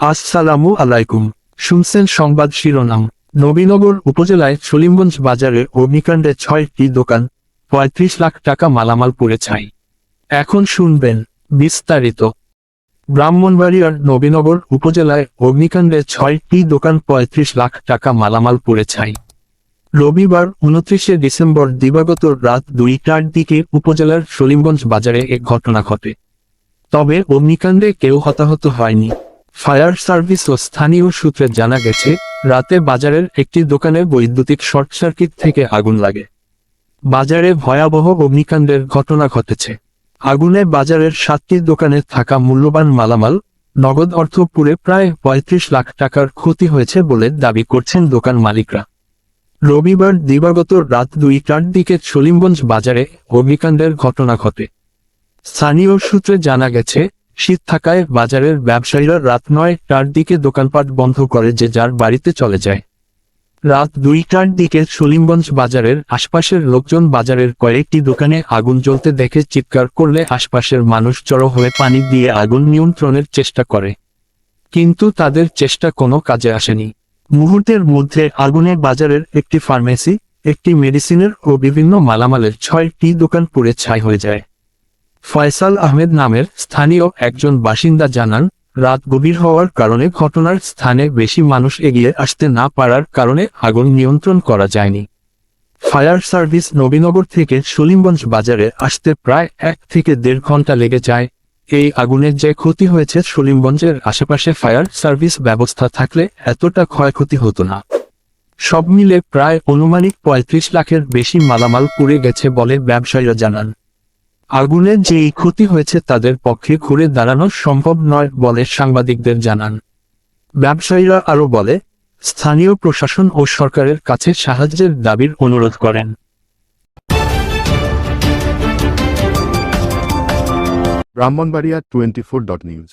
আসসালামু আলাইকুম। শুনছেন সংবাদ শিরোনাম। নবীনগর উপজেলায় সলিমগঞ্জ বাজারে অগ্নিকাণ্ডে ছয়টি দোকান, পঁয়ত্রিশ লাখ টাকা মালামাল পুড়ে ছাই। এখন শুনবেন বিস্তারিত। ব্রাহ্মণবাড়িয়ার নবীনগর উপজেলায় অগ্নিকাণ্ডে ছয়টি দোকান, পঁয়ত্রিশ লাখ টাকা মালামাল পুড়ে ছাই। রবিবার উনত্রিশে ডিসেম্বর দিবাগত রাত দুইটার দিকে উপজেলার সলিমগঞ্জ বাজারে এক ঘটনা ঘটে। তবে অগ্নিকাণ্ডে কেউ হতাহত হয়নি। ফায়ার সার্ভিস ও স্থানীয় সূত্রে জানা গেছে, রাতে বাজারের একটি দোকানে বৈদ্যুতিক শর্ট সার্কিট থেকে আগুন লাগে। বাজারে ভয়াবহ অগ্নিকাণ্ডের ঘটনা ঘটেছে। আগুনে বাজারের সাতটি দোকানে থাকা মূল্যবান মালামাল, নগদ অর্থ পুড়ে প্রায় পঁয়ত্রিশ লাখ টাকার ক্ষতি হয়েছে বলে দাবি করছেন দোকান মালিকরা। রবিবার দিবাগত রাত দুইটার দিকে সলিমগঞ্জ বাজারে অগ্নিকাণ্ডের ঘটনা ঘটে। স্থানীয় সূত্রে জানা গেছে শীত থাকায় বাজারের ব্যবসায়ীরা রাত নয়টার দিকে দোকানপাট বন্ধ করে যে যার বাড়িতে চলে যায়। রাত দুইটার দিকে সলিমগঞ্জ বাজারের আশপাশের লোকজন বাজারের কয়েকটি দোকানে আগুন জ্বলতে দেখে চিৎকার করলে আশপাশের মানুষ জড়ো হয়ে পানি দিয়ে আগুন নিয়ন্ত্রণের চেষ্টা করে। কিন্তু তাদের চেষ্টা কোনো কাজে আসেনি। মুহূর্তের মধ্যে আগুনে বাজারের একটি ফার্মেসি, একটি মেডিসিনের ও বিভিন্ন মালামালের ছয়টি দোকান পুড়ে ছাই হয়ে যায়। ফয়সাল আহমেদ নামের স্থানীয় একজন বাসিন্দা জানান, রাত গভীর হওয়ার কারণে ঘটনার স্থানে বেশি মানুষ এগিয়ে আসতে না পারার কারণে আগুন নিয়ন্ত্রণ করা যায়নি। ফায়ার সার্ভিস নবীনগর থেকে সলিমগঞ্জ বাজারে আসতে প্রায় এক থেকে দেড় ঘণ্টা লেগে যায়। এই আগুনের যে ক্ষতি হয়েছে সলিমগঞ্জের আশেপাশে ফায়ার সার্ভিস ব্যবস্থা থাকলে এতটা ক্ষয়ক্ষতি হতো না। সব মিলে প্রায় অনুমানিক পঁয়ত্রিশ লাখের বেশি মালামাল পুড়ে গেছে বলে ব্যবসায়ীরা জানান। আগুনে যেই ক্ষতি হয়েছে তাদের পক্ষে ঘুরে দাঁড়ানো সম্ভব নয় বলে সাংবাদিকদের জানান। ব্যবসায়ীরা আরও বলে, স্থানীয় প্রশাসন ও সরকারের কাছে সাহায্যের দাবির অনুরোধ করেন। Brahmanbaria twenty four dot news.